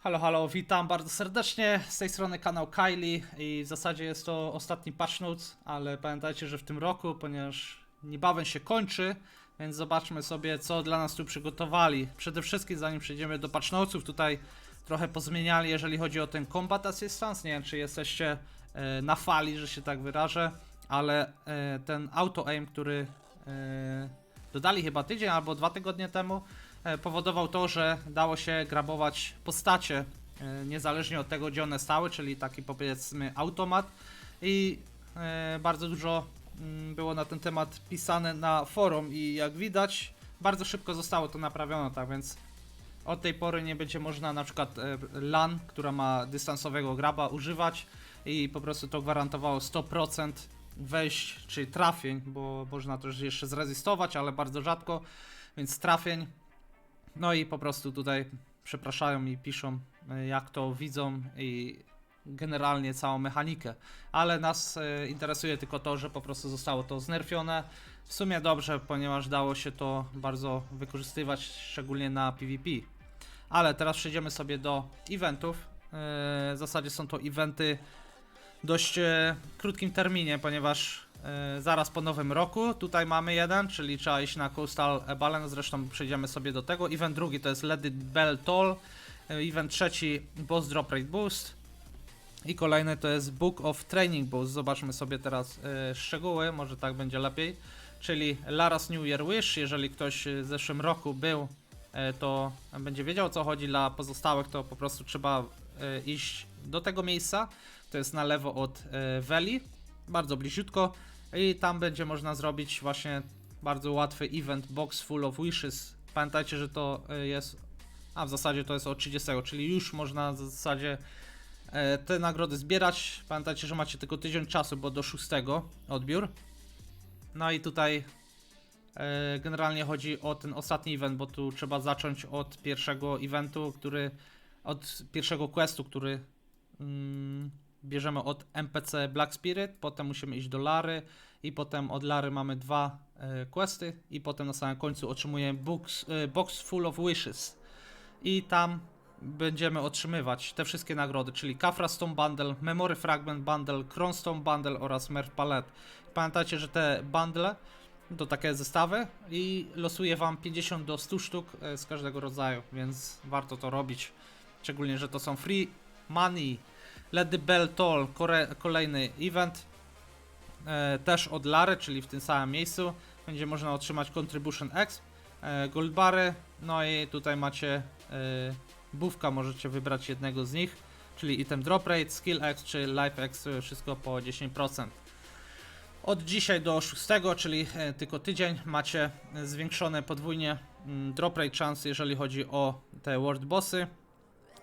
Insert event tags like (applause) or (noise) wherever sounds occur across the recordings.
Halo, halo, witam bardzo serdecznie. Z tej strony kanał Kylie i w zasadzie jest to ostatni patch notes, ale pamiętajcie, że w tym roku, ponieważ niebawem się kończy, więc zobaczmy sobie, co dla nas tu przygotowali. Przede wszystkim, zanim przejdziemy do patch notesów, tutaj trochę pozmieniali, jeżeli chodzi o ten Combat Assistance. Nie wiem, czy jesteście e, na fali, że się tak wyrażę, ale e, ten auto aim, który e, dodali chyba tydzień albo dwa tygodnie temu, powodował to, że dało się grabować postacie e, niezależnie od tego, gdzie one stały, czyli taki powiedzmy automat i e, bardzo dużo mm, było na ten temat pisane na forum i jak widać bardzo szybko zostało to naprawione, tak więc od tej pory nie będzie można na przykład e, LAN, która ma dystansowego graba używać i po prostu to gwarantowało 100% wejść, czy trafień, bo można też jeszcze zrezystować, ale bardzo rzadko, więc trafień. No i po prostu tutaj przepraszają i piszą e, jak to widzą i generalnie całą mechanikę. Ale nas e, interesuje tylko to, że po prostu zostało to znerfione. W sumie dobrze, ponieważ dało się to bardzo wykorzystywać, szczególnie na PvP. Ale teraz przejdziemy sobie do eventów. E, W zasadzie są to eventy dość e, krótkim terminie, ponieważ e, zaraz po nowym roku tutaj mamy jeden, czyli trzeba iść na Coastal Balance, zresztą przejdziemy sobie do tego. Event drugi to jest Let Bell Toll, e, event trzeci Boss Drop Rate Boost i kolejny to jest Book of Training Boost. Zobaczmy sobie teraz szczegóły, może tak będzie lepiej. Czyli Lara's New Year Wish, jeżeli ktoś w zeszłym roku był, to będzie wiedział o co chodzi. Dla pozostałych to po prostu trzeba iść do tego miejsca. To jest na lewo od e, Veli, bardzo bliziutko. I tam będzie można zrobić właśnie bardzo łatwy event Box Full of Wishes. Pamiętajcie, że to e, jest. A w zasadzie to jest od 30, czyli już można w zasadzie e, te nagrody zbierać. Pamiętajcie, że macie tylko tydzień czasu, bo do 6 odbiór. No i tutaj e, generalnie chodzi o ten ostatni event, bo tu trzeba zacząć od pierwszego eventu, który od pierwszego questu, który bierzemy od NPC Black Spirit, potem musimy iść do Lary i potem od Lary mamy dwa e, questy i potem na samym końcu otrzymujemy books, e, box full of wishes i tam będziemy otrzymywać te wszystkie nagrody, czyli Kafra Stone Bundle, Memory Fragment Bundle, Cronstone Bundle oraz Merf Palette. Pamiętajcie, że te bundle to takie zestawy i losuje wam 50 do 100 sztuk e, z każdego rodzaju, więc warto to robić. Szczególnie, że to są free money. The Bell Toll, kolejny event. E, też od Lary, czyli w tym samym miejscu. Będzie można otrzymać Contribution X, e, Gold Bary, no i tutaj macie e, bufka, możecie wybrać jednego z nich, czyli item drop rate, skill X czy life X, wszystko po 10%. Od dzisiaj do 6, czyli tylko tydzień, macie zwiększone podwójnie mm, drop rate chance, jeżeli chodzi o te world bossy.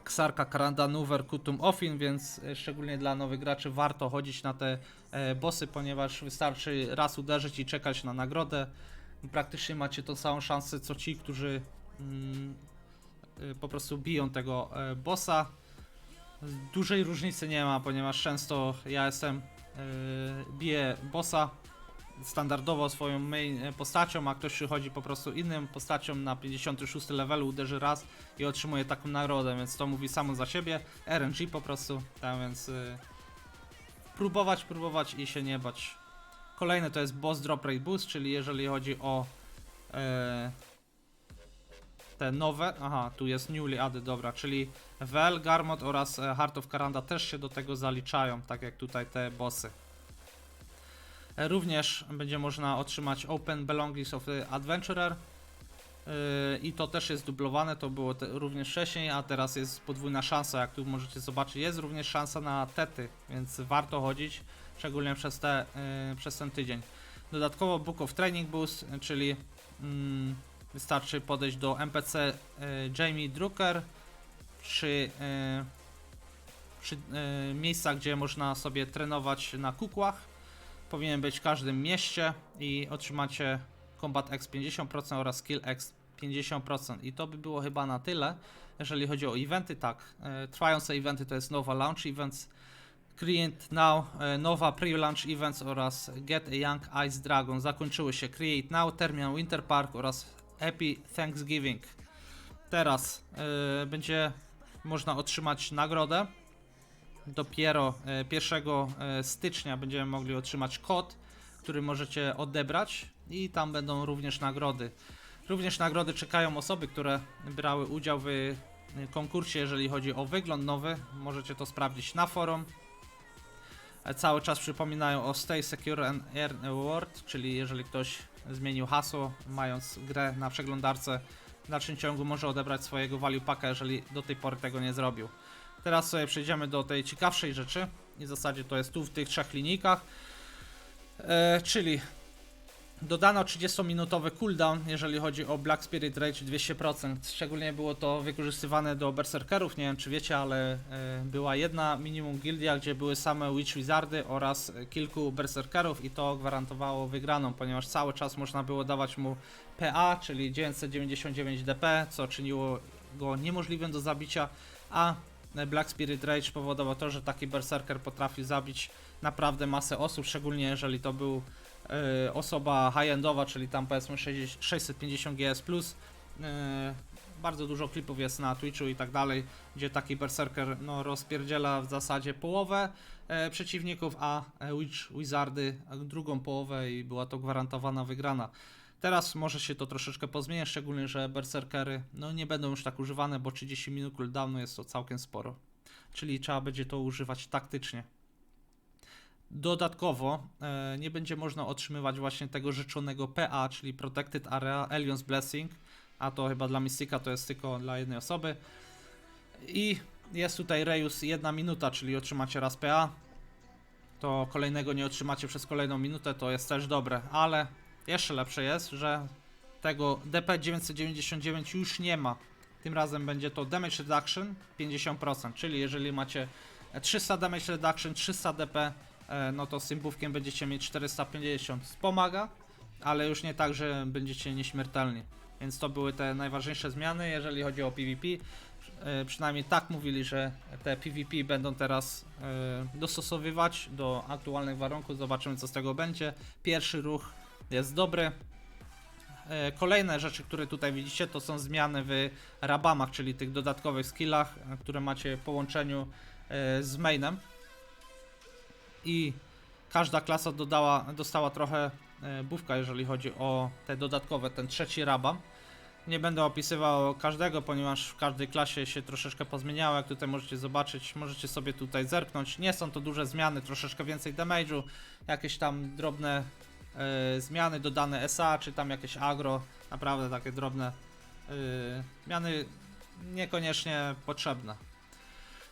Ksarka, Karanda, Nuver, Kutum, Ofin, więc e, szczególnie dla nowych graczy warto chodzić na te e, bossy, ponieważ wystarczy raz uderzyć i czekać na nagrodę. Praktycznie macie tą samą szansę co ci, którzy mm, e, po prostu biją tego bossa. Dużej różnicy nie ma, ponieważ często ja jestem e, biję bossa standardowo swoją main e, postacią, a ktoś przychodzi po prostu innym postacią na 56 levelu, uderzy raz i otrzymuje taką nagrodę, więc to mówi samo za siebie. RNG po prostu, tak więc y, próbować, próbować i się nie bać. Kolejny to jest Boss Drop Rate Boost, czyli jeżeli chodzi o e, te nowe, aha, tu jest Newly Added, dobra, czyli Vel, Garmot oraz e, Heart of Karanda też się do tego zaliczają, tak jak tutaj te bossy. Również będzie można otrzymać Open Belongings of Adventurer. Yy, I to też jest dublowane, to było również wcześniej, a teraz jest podwójna szansa, jak tu możecie zobaczyć, jest również szansa na tety, więc warto chodzić, szczególnie przez, te, yy, przez ten tydzień. Dodatkowo Book of Training Boost, czyli mm, wystarczy podejść do NPC yy, Jamie Drucker przy, przy miejscach, gdzie można sobie trenować na kukłach powinien być w każdym mieście i otrzymacie Combat X 50% oraz Skill X 50%. I to by było chyba na tyle, jeżeli chodzi o eventy. Tak, e, trwające eventy to jest nowa launch events, Create Now, e, nowa pre-launch events oraz Get a Young Ice Dragon zakończyły się. Create Now, Terminal Winter Park oraz Happy Thanksgiving. Teraz e, będzie można otrzymać nagrodę. Dopiero e, 1 e, stycznia będziemy mogli otrzymać kod, który możecie odebrać i tam będą również nagrody. Również nagrody czekają osoby, które brały udział w e, konkursie, jeżeli chodzi o wygląd nowy. Możecie to sprawdzić na forum. E, Cały czas przypominają o Stay Secure and Earn Award, czyli jeżeli ktoś zmienił hasło, mając grę na przeglądarce, w dalszym ciągu może odebrać swojego value packa, jeżeli do tej pory tego nie zrobił. Teraz sobie przejdziemy do tej ciekawszej rzeczy i w zasadzie to jest tu w tych trzech linijkach, e, czyli dodano 30-minutowy cooldown, jeżeli chodzi o Black Spirit Rage 200%. Szczególnie było to wykorzystywane do berserkerów, nie wiem czy wiecie, ale e, była jedna minimum gildia, gdzie były same Witch Wizardy oraz kilku berserkerów i to gwarantowało wygraną, ponieważ cały czas można było dawać mu PA, czyli 999 DP, co czyniło go niemożliwym do zabicia, a Black Spirit Rage powodował to, że taki berserker potrafił zabić naprawdę masę osób, szczególnie jeżeli to był e, osoba high-endowa, czyli tam powiedzmy 60 650 GS+. E, bardzo dużo klipów jest na Twitchu i tak dalej, gdzie taki berserker no, rozpierdziela w zasadzie połowę e, przeciwników, a e, Witch Wizardy drugą połowę i była to gwarantowana wygrana. Teraz może się to troszeczkę pozmieniać, szczególnie, że berserkery no, nie będą już tak używane, bo 30 minut cooldownu jest to całkiem sporo. Czyli trzeba będzie to używać taktycznie. Dodatkowo e, nie będzie można otrzymywać właśnie tego życzonego PA, czyli Protected Area Alliance Blessing, a to chyba dla Mystika to jest tylko dla jednej osoby. I jest tutaj Reus jedna minuta, czyli otrzymacie raz PA. To kolejnego nie otrzymacie przez kolejną minutę, to jest też dobre, ale jeszcze lepsze jest, że tego DP 999 już nie ma. Tym razem będzie to damage reduction 50%, czyli jeżeli macie 300 damage reduction, 300 DP, e, no to z symbówkiem będziecie mieć 450. Wspomaga, ale już nie tak, że będziecie nieśmiertelni. Więc to były te najważniejsze zmiany, jeżeli chodzi o PvP. E, Przynajmniej tak mówili, że te PvP będą teraz e, dostosowywać do aktualnych warunków. Zobaczymy, co z tego będzie. Pierwszy ruch jest dobry. E, Kolejne rzeczy, które tutaj widzicie, to są zmiany w rabamach, czyli tych dodatkowych skillach, e, które macie w połączeniu e, z mainem. I każda klasa dodała, dostała trochę bufka, jeżeli chodzi o te dodatkowe, ten trzeci rabam. Nie będę opisywał każdego, ponieważ w każdej klasie się troszeczkę pozmieniało, jak tutaj możecie zobaczyć, możecie sobie tutaj zerknąć. Nie są to duże zmiany, troszeczkę więcej damage'u, jakieś tam drobne e, zmiany dodane SA, czy tam jakieś agro, naprawdę takie drobne e, zmiany niekoniecznie potrzebne.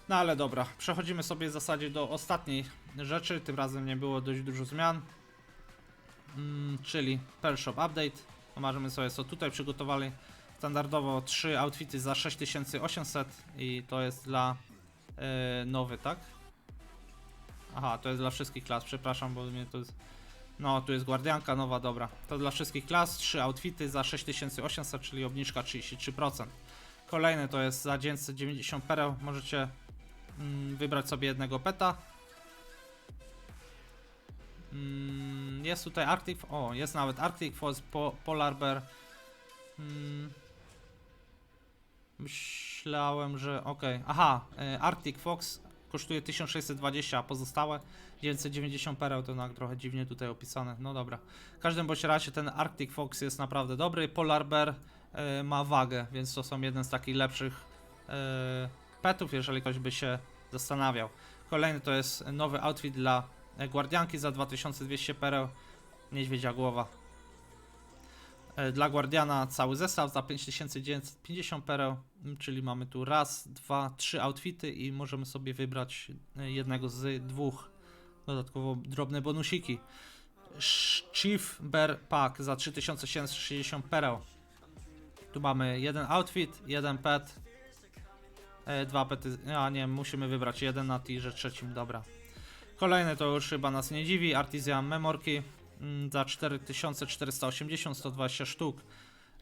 No ale dobra, przechodzimy sobie w zasadzie do ostatniej rzeczy, tym razem nie było dość dużo zmian, mm, czyli Pearl Shop Update. Zobaczymy sobie co tutaj przygotowali. Standardowo 3 outfity za 6800 i to jest dla e, nowy, tak? Aha, to jest dla wszystkich klas, przepraszam, bo mnie to jest... No, tu jest guardianka nowa, dobra. To dla wszystkich klas, 3 outfity za 6800, czyli obniżka 33%. Kolejny to jest za 990 pereł, możecie mm, wybrać sobie jednego peta. Mm, jest tutaj Arctic, o, jest nawet Arctic Fox, po, Polar Bear. Mm, myślałem, że okej. Aha, e, Arctic Fox kosztuje 1620, a pozostałe 990 pereł to tak trochę dziwnie tutaj opisane. No dobra. W każdym bądź razie ten Arctic Fox jest naprawdę dobry. Polar Bear e, ma wagę, więc to są jeden z takich lepszych e, petów, jeżeli ktoś by się zastanawiał. Kolejny to jest nowy outfit dla Guardianki za 2200 pereł. Niedźwiedzia głowa. E, Dla Guardiana cały zestaw za 5950 pereł, czyli mamy tu raz, dwa, trzy outfity i możemy sobie wybrać e, jednego z dwóch. Dodatkowo drobne bonusiki. Chief Bear Pack za 3760 pereł. Tu mamy jeden outfit, jeden pet, e, dwa pety, a nie, musimy wybrać jeden na tirze trzecim, dobra. Kolejny to już chyba nas nie dziwi, Artisan Memorki za 4480, 120 sztuk.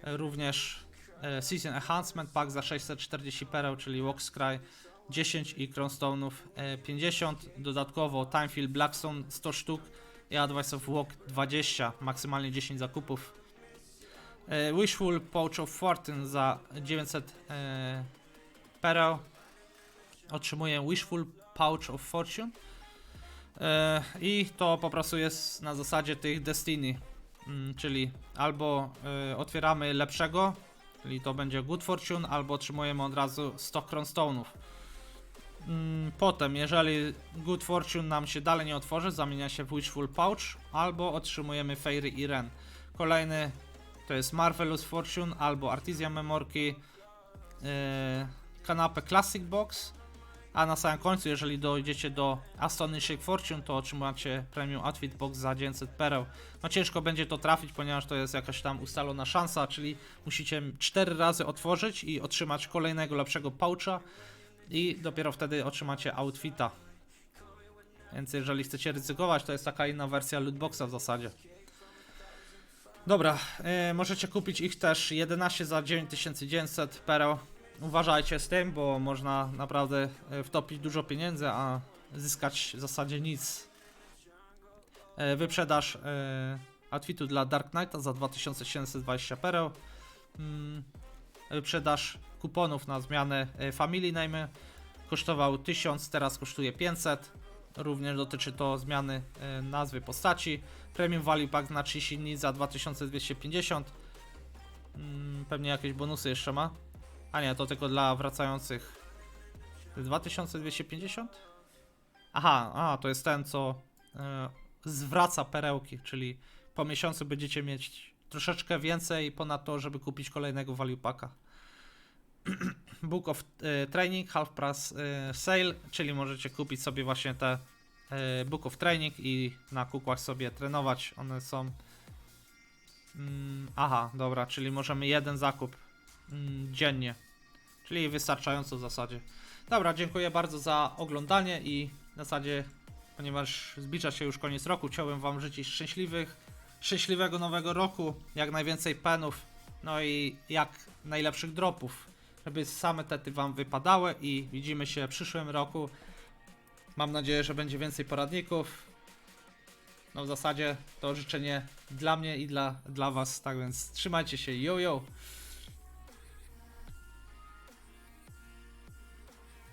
E, Również e, Season Enhancement Pack za 640 pereł, czyli Walkscry 10 i Crownstone'ów e, 50. Dodatkowo Timefield Blackstone 100 sztuk i Advice of Walk 20, maksymalnie 10 zakupów. E, Wishful Pouch of Fortune za 900 e, pereł. otrzymuję Wishful Pouch of Fortune. E, I to po prostu jest na zasadzie tych Destiny, mm, czyli albo e, otwieramy lepszego, czyli to będzie Good Fortune, albo otrzymujemy od razu 100 Crownstone'ów. Mm, Potem, jeżeli Good Fortune nam się dalej nie otworzy, zamienia się w Wishful Pouch, albo otrzymujemy Fairy i Ren. Kolejny to jest Marvelous Fortune, albo Artisan Memorki, yy, kanapę Classic Box, a na samym końcu, jeżeli dojdziecie do Astonishing Fortune, to otrzymacie Premium Outfit Box za 900 pereł. No ciężko będzie to trafić, ponieważ to jest jakaś tam ustalona szansa, czyli musicie 4 razy otworzyć i otrzymać kolejnego lepszego poucha i dopiero wtedy otrzymacie outfita. Więc jeżeli chcecie ryzykować, to jest taka inna wersja lootboxa w zasadzie. Dobra, yy, możecie kupić ich też 11 za 9900 pereł. Uważajcie z tym, bo można naprawdę yy, wtopić dużo pieniędzy, a zyskać w zasadzie nic. Yy, wyprzedaż yy, outfitu dla Dark Knighta za 2720 pereł. Mm, wyprzedaż kuponów na zmianę Family Name kosztował 1000, teraz kosztuje 500. Również dotyczy to zmiany nazwy postaci. Premium Value Pack na 30 dni za 2250. Mm, Pewnie jakieś bonusy jeszcze ma. A nie, to tylko dla wracających. To jest 2250? Aha, a to jest ten, co y, zwraca perełki, czyli po miesiącu będziecie mieć troszeczkę więcej ponad to, żeby kupić kolejnego value packa. (clears throat) Book of e, Training, Half Price e, Sale, czyli możecie kupić sobie właśnie te e, Book of Training i na kukłach sobie trenować. One są. Mm, aha, dobra, czyli możemy jeden zakup dziennie, czyli wystarczająco w zasadzie. Dobra, dziękuję bardzo za oglądanie i w zasadzie, ponieważ zbliża się już koniec roku, chciałbym Wam życzyć szczęśliwych, szczęśliwego nowego roku, jak najwięcej penów, no i jak najlepszych dropów żeby same tety wam wypadały i widzimy się w przyszłym roku. Mam nadzieję, że będzie więcej poradników. No w zasadzie to życzenie dla mnie i dla, dla was, tak więc trzymajcie się, yo yo!